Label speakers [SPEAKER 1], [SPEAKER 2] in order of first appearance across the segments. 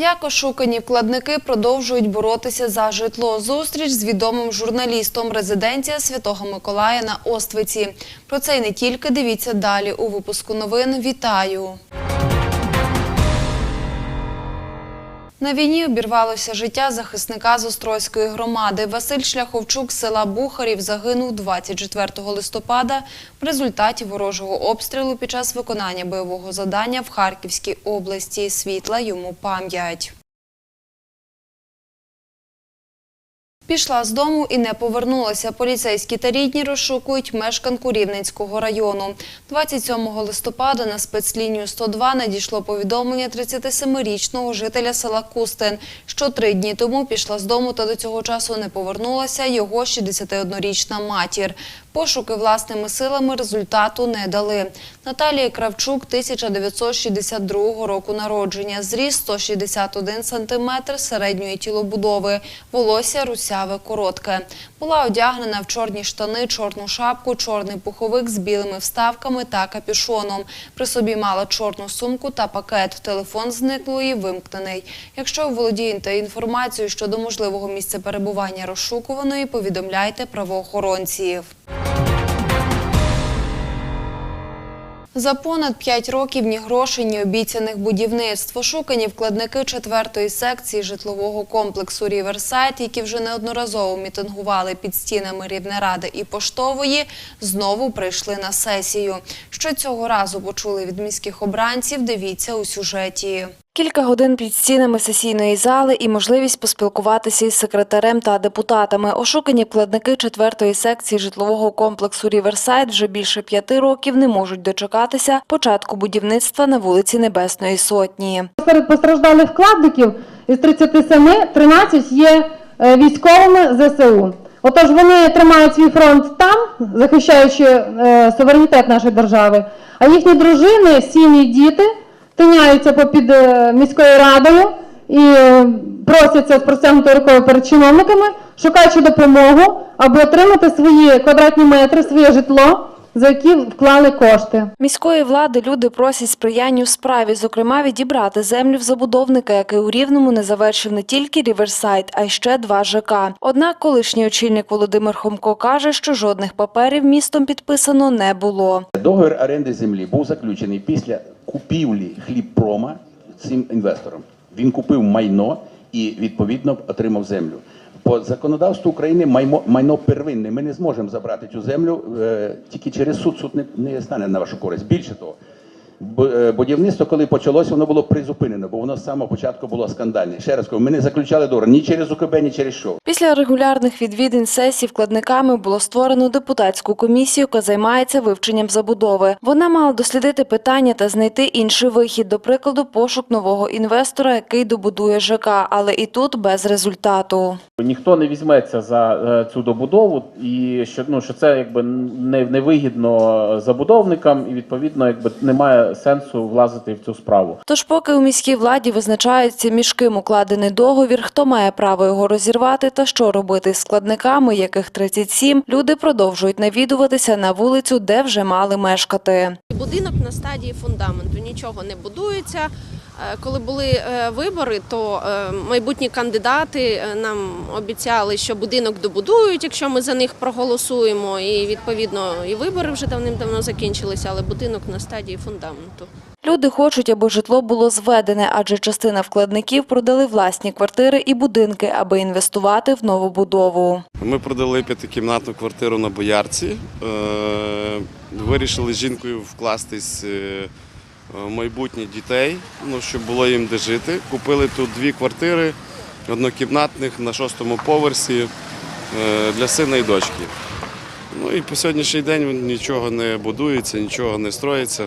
[SPEAKER 1] Як ошукані вкладники продовжують боротися за житло. Зустріч з відомим журналістом резиденція Святого Миколая на Оствиці. Про це й не тільки дивіться далі у випуску новин. Вітаю! На війні обірвалося життя захисника з Острозької громади. Василь Шляховчук з села Бухарів загинув 24 листопада в результаті ворожого обстрілу під час виконання бойового задання в Харківській області. Світла йому пам'ять. Пішла з дому і не повернулася. Поліцейські та рідні розшукують мешканку Рівненського району. 27 листопада на спецлінію 102 надійшло повідомлення 37-річного жителя села Кустин, що три дні тому пішла з дому та до цього часу не повернулася його 61-річна матір. Пошуки власними силами результату не дали. Наталія Кравчук 1962 року народження, зріст 161 см середньої тілобудови, волосся русяве коротке. Була одягнена в чорні штани, чорну шапку, чорний пуховик з білими вставками та капюшоном. При собі мала чорну сумку та пакет. Телефон зниклої вимкнений. Якщо володієте інформацією щодо можливого місця перебування розшукуваної, повідомляйте правоохоронців. За понад 5 років ні грошей, ні обіцяних будівництв. Ошукані вкладники четвертої секції житлового комплексу Ріверсайт, які вже неодноразово мітингували під стінами Рівнеради і Поштової, знову прийшли на сесію. Що цього разу почули від міських обранців, дивіться у сюжеті. Кілька годин під стінами сесійної зали і можливість поспілкуватися із секретарем та депутатами. Ошукані вкладники четвертої секції житлового комплексу «Ріверсайд» вже більше п'яти років не можуть дочекатися початку будівництва на вулиці Небесної Сотні.
[SPEAKER 2] Серед постраждалих вкладників із 37 13 є е, військовими ЗСУ. Отож вони тримають свій фронт там, захищаючи е, суверенітет нашої держави, а їхні дружини, сім'ї, діти тиняються попід е, міською радою і е, просяться з простягнутою рукою перед чиновниками, шукаючи допомогу, аби отримати свої квадратні метри, своє житло, за які вклали кошти.
[SPEAKER 1] Міської влади люди просять сприяння у справі, зокрема відібрати землю в забудовника, який у Рівному не завершив не тільки Ріверсайд, а й ще два ЖК. Однак колишній очільник Володимир Хомко каже, що жодних паперів містом підписано не було.
[SPEAKER 3] Договір оренди землі був заключений після купівлі хлібпрома цим інвестором. Він купив майно і відповідно отримав землю. По законодавству України майно, майно первинне. Ми не зможемо забрати цю землю е, тільки через суд. Суд не, не стане на вашу користь. Більше того, будівництво, коли почалося, воно було призупинено, бо воно з самого початку було скандальне. Ще раз кажу, ми не заключали договір ні через УКБ, ні через що.
[SPEAKER 1] Після регулярних відвідин сесій вкладниками було створено депутатську комісію, яка займається вивченням забудови. Вона мала дослідити питання та знайти інший вихід, до прикладу, пошук нового інвестора, який добудує ЖК, але і тут без результату.
[SPEAKER 4] Ніхто не візьметься за е, цю добудову, і що ну що це якби не невигідно забудовникам, і відповідно якби немає сенсу влазити в цю справу.
[SPEAKER 1] Тож, поки у міській владі визначаються між ким укладений договір, хто має право його розірвати та що робити з складниками, яких 37, люди продовжують навідуватися на вулицю, де вже мали мешкати.
[SPEAKER 5] Будинок на стадії фундаменту, нічого не будується. Е, Коли були е, вибори, то е, майбутні кандидати нам обіцяли, що будинок добудують, якщо ми за них проголосуємо. І відповідно і вибори вже давним-давно закінчилися, але будинок на стадії фундаменту.
[SPEAKER 1] Люди хочуть, аби житло було зведене, адже частина вкладників продали власні квартири і будинки, аби інвестувати в новобудову.
[SPEAKER 6] Ми продали п'ятикімнатну квартиру на Боярці. Вирішили з жінкою вкластись майбутнє дітей, ну, щоб було їм де жити. Купили тут дві квартири однокімнатних на шостому поверсі е, для сина і дочки. Ну і по сьогоднішній день нічого не будується, нічого не строїться.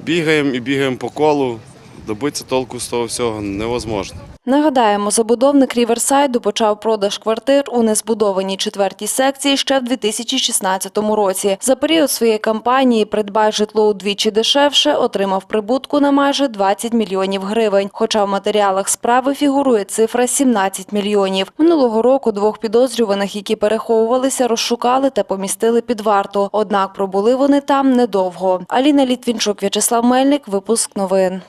[SPEAKER 6] Бігаємо і бігаємо по колу. Добитися толку з того всього невозможно.
[SPEAKER 1] Нагадаємо, забудовник Ріверсайду почав продаж квартир у незбудованій четвертій секції ще в 2016 році. За період своєї кампанії «Придбай житло удвічі дешевше» отримав прибутку на майже 20 мільйонів гривень. Хоча в матеріалах справи фігурує цифра 17 мільйонів. Минулого року двох підозрюваних, які переховувалися, розшукали та помістили під варту. Однак пробули вони там недовго. Аліна Літвінчук, В'ячеслав Мельник, випуск новин.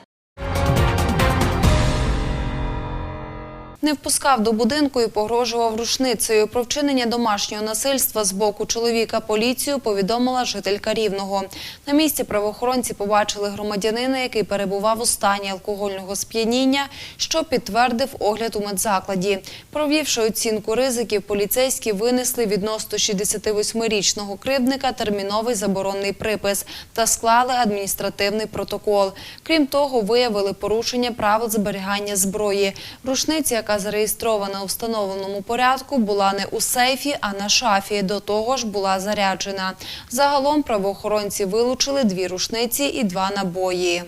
[SPEAKER 1] Не впускав до будинку і погрожував рушницею. Про вчинення домашнього насильства з боку чоловіка поліцію повідомила жителька Рівного. На місці правоохоронці побачили громадянина, який перебував у стані алкогольного сп'яніння, що підтвердив огляд у медзакладі. Провівши оцінку ризиків, поліцейські винесли відносно 68-річного кривдника терміновий заборонний припис та склали адміністративний протокол. Крім того, виявили порушення правил зберігання зброї. Рушниця, яка зареєстрована у встановленому порядку, була не у сейфі, а на шафі. До того ж була заряджена. Загалом правоохоронці вилучили дві рушниці і два набої.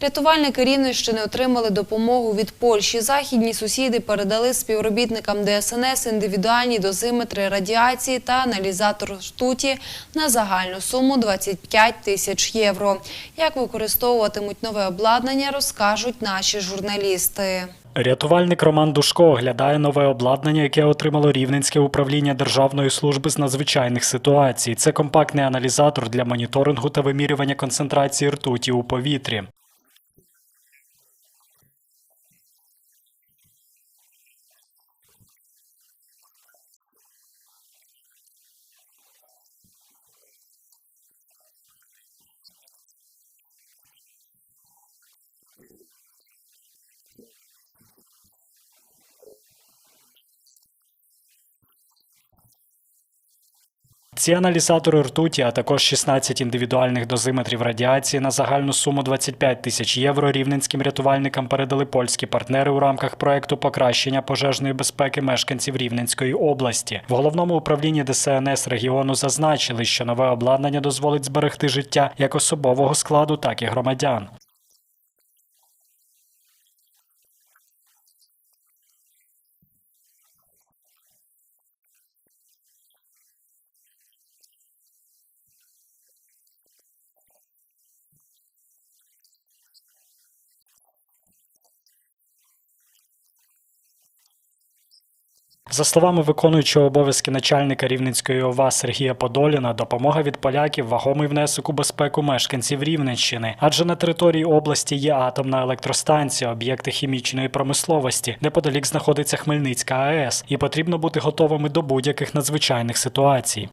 [SPEAKER 1] Рятувальники Рівненщини отримали допомогу від Польщі. Західні сусіди передали співробітникам ДСНС індивідуальні дозиметри радіації та аналізатор ртуті на загальну суму 25 тисяч євро. Як використовуватимуть нове обладнання, розкажуть наші журналісти.
[SPEAKER 7] Рятувальник Роман Душко оглядає нове обладнання, яке отримало Рівненське управління Державної служби з надзвичайних ситуацій. Це компактний аналізатор для моніторингу та вимірювання концентрації ртуті у повітрі. Ці аналізатори ртуті, а також 16 індивідуальних дозиметрів радіації на загальну суму 25 тисяч євро рівненським рятувальникам передали польські партнери у рамках проекту покращення пожежної безпеки мешканців Рівненської області. В головному управлінні ДСНС регіону зазначили, що нове обладнання дозволить зберегти життя як особового складу, так і громадян. За словами виконуючого обов'язки начальника Рівненської ОВА Сергія Подоліна, допомога від поляків вагомий внесок у безпеку мешканців Рівненщини, адже на території області є атомна електростанція, об'єкти хімічної промисловості. Неподалік знаходиться Хмельницька АЕС, і потрібно бути готовими до будь-яких надзвичайних ситуацій.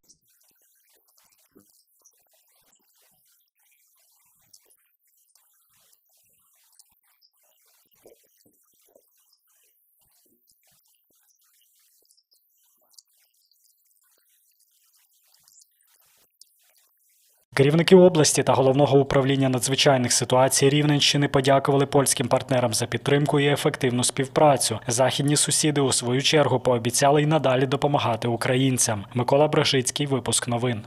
[SPEAKER 7] Керівники області та головного управління надзвичайних ситуацій Рівненщини подякували польським партнерам за підтримку і ефективну співпрацю. Західні сусіди у свою чергу пообіцяли й надалі допомагати українцям. Микола Брежицький, випуск новин.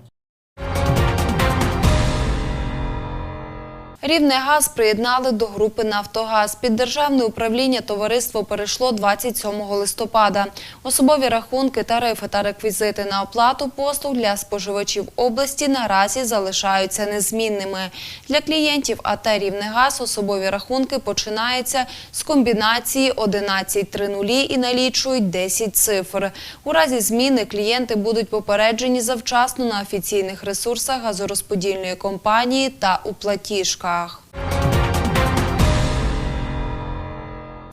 [SPEAKER 1] Рівнегаз приєднали до групи Нафтогаз. Під державне управління товариство перейшло 27 листопада. Особові рахунки, тарифи та реквізити на оплату послуг для споживачів області наразі залишаються незмінними. Для клієнтів АТ Рівнегаз особові рахунки починаються з комбінації 1130 і налічують 10 цифр. У разі зміни клієнти будуть попереджені завчасно на офіційних ресурсах газорозподільної компанії та у платіжках.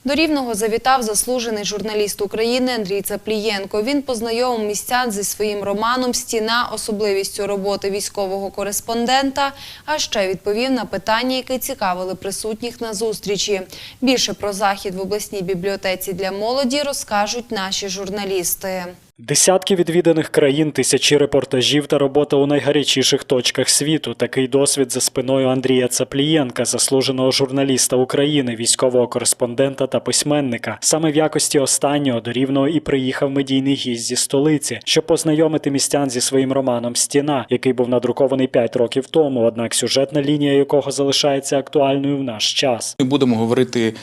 [SPEAKER 1] До Рівного завітав заслужений журналіст України Андрій Цаплієнко. Він познайомив містян зі своїм романом Стіна особливістю роботи військового кореспондента, а ще відповів на питання, які цікавили присутніх на зустрічі. Більше про захід в обласній бібліотеці для молоді розкажуть наші журналісти.
[SPEAKER 7] Десятки відвіданих країн, тисячі репортажів та робота у найгарячіших точках світу. Такий досвід за спиною Андрія Цаплієнка, заслуженого журналіста України, військового кореспондента та письменника. Саме в якості останнього до Рівного і приїхав медійний гість зі столиці, щоб познайомити містян зі своїм романом Стіна, який був надрукований 5 років тому, однак сюжетна лінія якого залишається актуальною в наш час.
[SPEAKER 8] Ми будемо говорити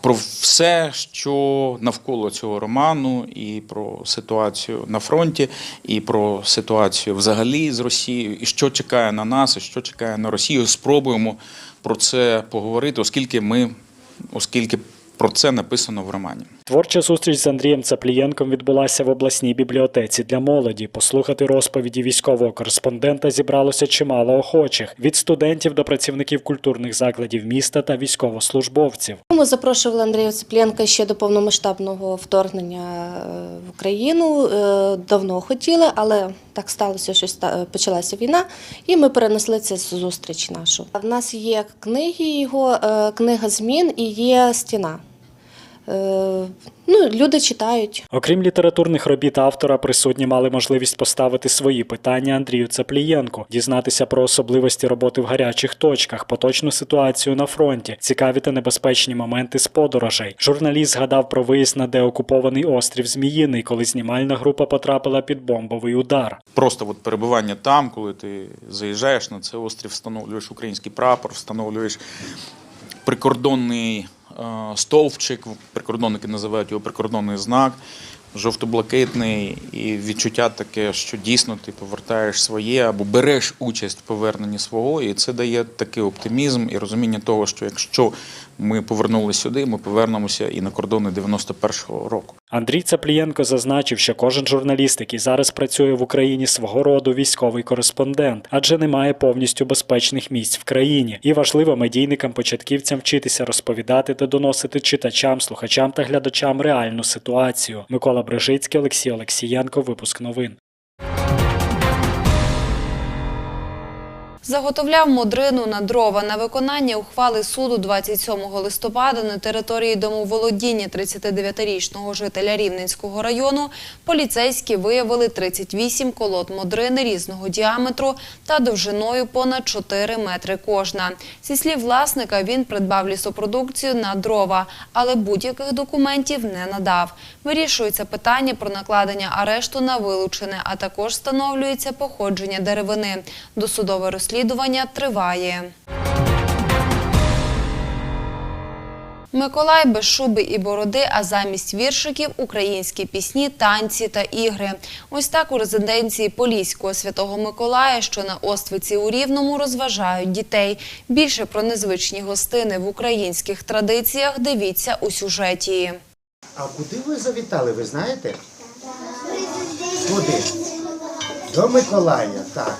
[SPEAKER 8] про все, що навколо цього роману, і про ситуацію на фронті, і про ситуацію взагалі з Росією, і що чекає на нас, і що чекає на Росію. Спробуємо про це поговорити, оскільки ми, оскільки про це написано в романі.
[SPEAKER 7] Творча зустріч з Андрієм Цаплієнком відбулася в обласній бібліотеці для молоді. Послухати розповіді військового кореспондента зібралося чимало охочих від студентів до працівників культурних закладів міста та військовослужбовців.
[SPEAKER 9] Ми запрошували Андрія Цеплєнка ще до повномасштабного вторгнення е, в Україну. Е, Давно хотіли, але так сталося, що почалася війна, і ми перенесли цю зустріч нашу. В нас є книги його, е, книга змін і є стіна. Е, Ну, люди читають.
[SPEAKER 7] Окрім літературних робіт автора, присутні мали можливість поставити свої питання Андрію Цаплієнку, дізнатися про особливості роботи в гарячих точках, поточну ситуацію на фронті, цікаві та небезпечні моменти з подорожей. Журналіст згадав про виїзд на деокупований острів Зміїний, коли знімальна група потрапила під бомбовий удар.
[SPEAKER 8] Просто от перебування там, коли ти заїжджаєш на цей острів, встановлюєш український прапор, встановлюєш прикордонний стовпчик, прикордонники називають його прикордонний знак, жовто-блакитний, і відчуття таке, що дійсно ти повертаєш своє або береш участь в поверненні свого, і це дає такий оптимізм і розуміння того, що якщо ми повернулися сюди, ми повернемося і на кордони 91-го року.
[SPEAKER 7] Андрій Цаплієнко зазначив, що кожен журналіст, який зараз працює в Україні, свого роду військовий кореспондент, адже немає повністю безпечних місць в країні. І важливо медійникам-початківцям вчитися розповідати та доносити читачам, слухачам та глядачам реальну ситуацію. Микола Брижицький, Олексій Олексієнко. Випуск новин.
[SPEAKER 1] Заготовляв модрину на дрова на виконання ухвали суду 27 листопада на території домоволодіння 39-річного жителя Рівненського району поліцейські виявили 38 колод модрини різного діаметру та довжиною понад 4 метри кожна. Зі слів власника, він придбав лісопродукцію на дрова, але будь-яких документів не надав. Вирішується питання про накладення арешту на вилучене, а також встановлюється походження деревини. Досудове розслідування триває. Миколай без шуби і бороди, а замість віршиків українські пісні, танці та ігри. Ось так у резиденції Поліського Святого Миколая, що на Оствиці у Рівному, розважають дітей. Більше про незвичні гостини в українських традиціях дивіться у сюжеті.
[SPEAKER 10] А куди ви завітали, ви знаєте? Куди? До Миколая, так.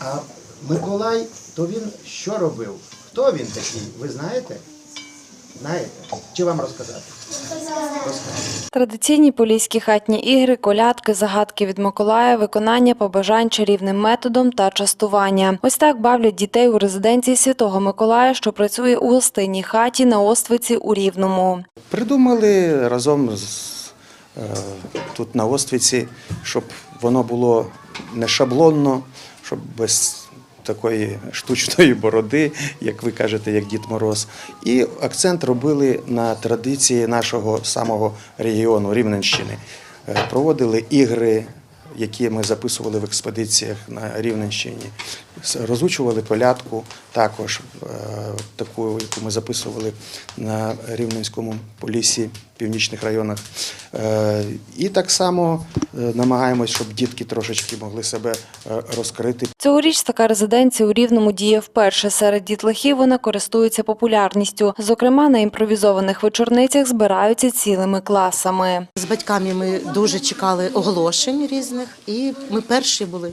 [SPEAKER 10] А Миколай, то він що робив? Хто він такий? Ви знаєте? Знаєте? Чи вам розказати? Розказати.
[SPEAKER 1] Традиційні поліські хатні ігри, колядки, загадки від Миколая, виконання побажань чарівним методом та частування. Ось так бавлять дітей у резиденції Святого Миколая, що працює у гостинній хаті на Оствиці у Рівному.
[SPEAKER 10] Придумали разом з, е, тут на Оствіці, щоб воно було не шаблонно, щоб без такої штучної бороди, як ви кажете, як Дід Мороз. І акцент робили на традиції нашого самого регіону Рівненщини. Е, Проводили ігри. Які ми записували в експедиціях на Рівненщині, розучували колядку, також е, таку, яку ми записували на Рівненському полісі, північних районах. Е, І так само е, намагаємось, щоб дітки трошечки могли себе розкрити.
[SPEAKER 1] Цьогоріч така резиденція у Рівному діє вперше. Серед дітлахів вона користується популярністю. Зокрема, на імпровізованих вечорницях збираються цілими класами.
[SPEAKER 11] З батьками ми дуже чекали оголошень різних, і ми перші були,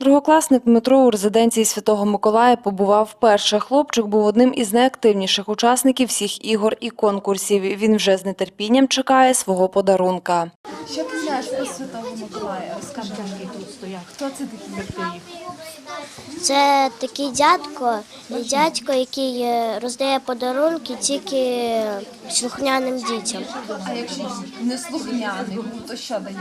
[SPEAKER 1] Другокласник Дмитро у резиденції Святого Миколая побував вперше. Хлопчик був одним із найактивніших учасників всіх ігор і конкурсів. Він вже з нетерпінням чекає свого подарунка.
[SPEAKER 12] Що ти знаєш про Святого Миколая? Розкажи, який тут стояв. Хто це такий, як ти їх?
[SPEAKER 13] Це такий дядько, дядько, який е, роздає подарунки тільки слухняним дітям.
[SPEAKER 12] А якщо не слухняний то що дає?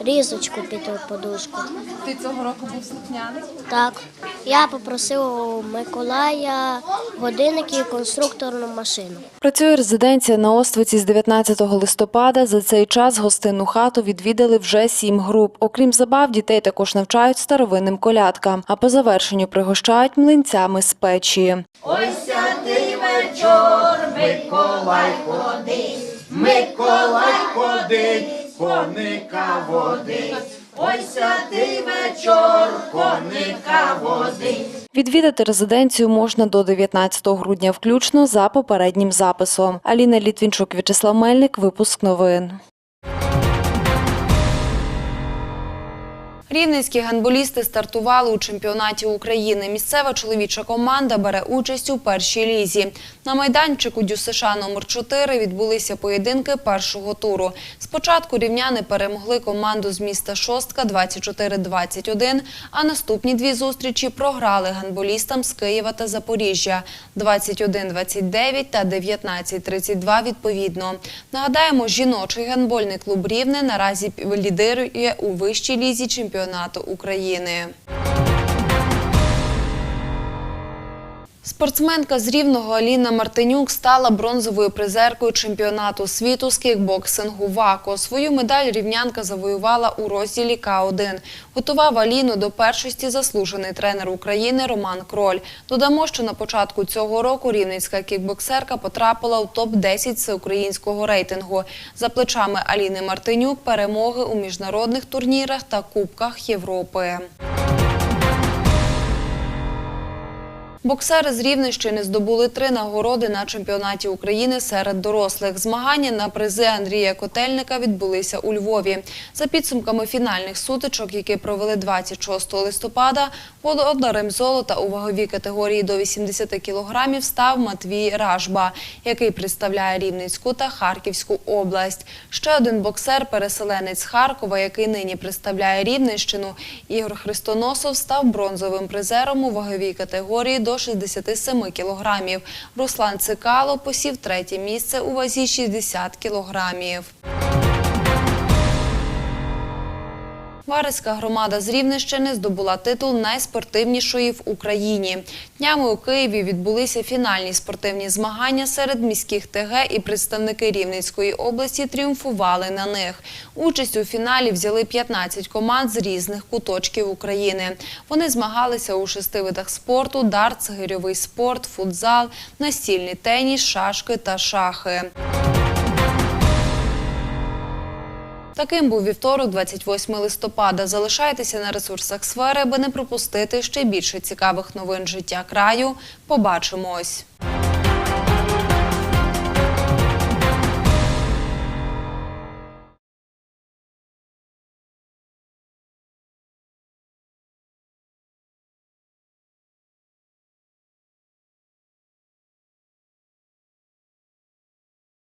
[SPEAKER 13] Різочку під подушку.
[SPEAKER 12] Ти цього року був слухняний?
[SPEAKER 13] Так. Я попросив у Миколая годинник і конструкторну машину.
[SPEAKER 1] Працює резиденція на Оствиці з 19 листопада. За цей час гостинну хату відвідали вже сім груп. Окрім забав, дітей також навчають старовинним колядкам, а по завершенню пригощають млинцями з печі. Відвідати резиденцію можна до 19 грудня включно за попереднім записом. Аліна Літвінчук, В'ячеслав Мельник, випуск новин. Рівненські гандболісти стартували у чемпіонаті України. Місцева чоловіча команда бере участь у першій лізі. На майданчику ДЮСШ номер 4 відбулися поєдинки першого туру. Спочатку рівняни перемогли команду з міста Шостка 24-21, а наступні дві зустрічі програли гандболістам з Києва та Запоріжжя 21-29 та 19-32 відповідно. Нагадаємо, жіночий гандбольний клуб Рівне наразі лідирує у вищій лізі чемпіонату України. Спортсменка з Рівного Аліна Мартинюк стала бронзовою призеркою чемпіонату світу з кікбоксингу ВАКО. Свою медаль рівнянка завоювала у розділі К1. Готував Аліну до першості заслужений тренер України Роман Кроль. Додамо, що на початку цього року рівненська кікбоксерка потрапила у топ-10 всеукраїнського рейтингу. За плечами Аліни Мартинюк перемоги у міжнародних турнірах та Кубках Європи. Боксери з Рівненщини здобули три нагороди на чемпіонаті України серед дорослих. Змагання на призи Андрія Котельника відбулися у Львові. За підсумками фінальних сутичок, які провели 26 листопада, володарем золота у ваговій категорії до 80 кілограмів став Матвій Ражба, який представляє Рівненську та Харківську область. Ще один боксер, переселенець з Харкова, який нині представляє Рівненщину, Ігор Христоносов став бронзовим призером у ваговій категорії до 67 кілограмів. Руслан Цикало посів третє місце у вазі 60 кілограмів. Вареська громада з Рівненщини здобула титул найспортивнішої в Україні. Днями у Києві відбулися фінальні спортивні змагання серед міських ТГ і представники Рівненської області тріумфували на них. Участь у фіналі взяли 15 команд з різних куточків України. Вони змагалися у шести видах спорту: дартс, гирьовий спорт, футзал, настільний теніс, шашки та шахи. Таким був вівторок, 28 листопада. Залишайтеся на ресурсах сфери, аби не пропустити ще більше цікавих новин життя краю. Побачимось.